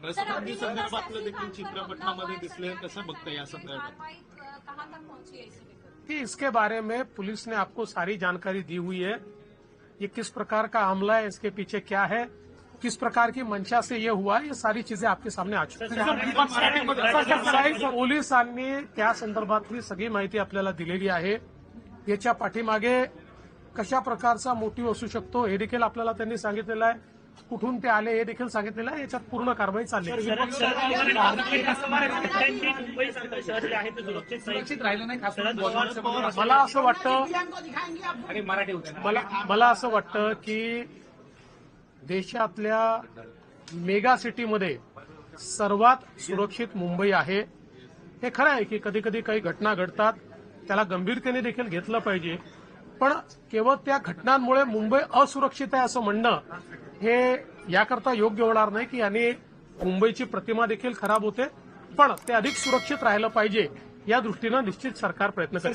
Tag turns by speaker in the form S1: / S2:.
S1: नसबंदी संदर्भातलं देखील चित्रपटामध्ये दिसले कसं बघतं या संदर्भात
S2: कहाँ तक पहुँची इसी लेकर
S3: कि इसके बारे में पुलिस ने आपको सारी जानकारी दी हुई है। ये किस प्रकार का हमला है इसके पीछे क्या है किस प्रकार की मंशा से ये हुआ ये सारी चीज़ें आपके सामने आ चुकी हैं। पोलिसांनी त्या संदर्भातली सगळी माहिती आपल्याला दिलेली आहे याच्या पाठीमागे कशा प्रकारचा मोटिव्ह असू शकतो हे देखील आपल्याला त्यांनी सांगितलेलं आहे. कुठून ते आले हे देखील सांगितलेलं आहे. याच्यात पूर्ण कारवाई चालली. मला असं वाटतं. मला मला असं वाटतं की देशातल्या मेगा सिटीमध्ये सर्वात सुरक्षित मुंबई आहे. हे खरं आहे की कधी कधी काही घटना घडतात. त्याला गंभीरतेने देखील घेतलं पाहिजे. पण केवळ त्या घटनांमुळे मुंबई असुरक्षित आहे असं म्हणणं हे याकरता योग्य होणार नाही की याने मुंबईची प्रतिमा देखील खराब होते पण ते अधिक सुरक्षित राहिलं पाहिजे या दृष्टीनं निश्चित सरकार प्रयत्न करेल.